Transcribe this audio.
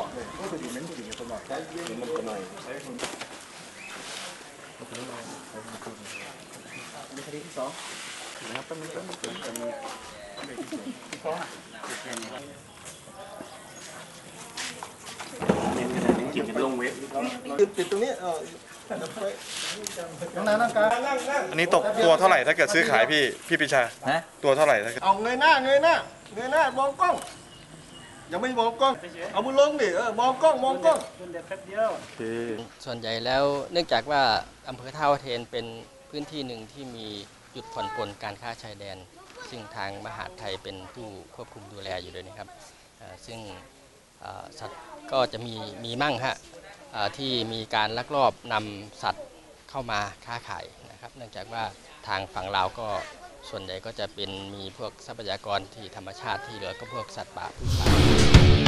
อเลยก็จะอยู่เม้นผู้หญิงคนหน่อยใช้เย็นมันคนหน่อยใช้คนมีคดีที่สองนะครับต้องมีต้องมีต้องมีที่สองอะกินกันลงเวทติดตรงนี้เออนั่งนั่งนั่งอันนี้ตกตัวเท่าไหร่ถ้าเกิดซื้อขายพี่พี่ปิชา ตัวเท่าไหร่ถ้าเกิดเอาเงยหน้าเงยหน้าเงยหน้ามองกล้อง ยังไม่มองกล้อง เอามือลงดิเออมองกล้องมองกล้องส่วนใหญ่แล้วเนื่องจากว่าอำเภอท่าวัฒเทนเป็นพื้นที่หนึ่งที่มีจุดผ่อนปลนการค้าชายแดน ซึ่งทางมหาดไทยเป็นผู้ควบคุมดูแลอยู่ด้วยนะครับเอ่อซึ่งเอ่อสัตว์ก็จะมีมีมั่งฮะเอ่อที่มีการลักลอบนำสัตว์เข้ามาค้าขายนะครับ เนื่องจากว่าทางฝั่งลาวก็ ส่วนใหญ่ก็จะเป็นมีพวกทรัพยากรที่ธรรมชาติที่เหลือก็พวกสัตว์ป่าพืชป่า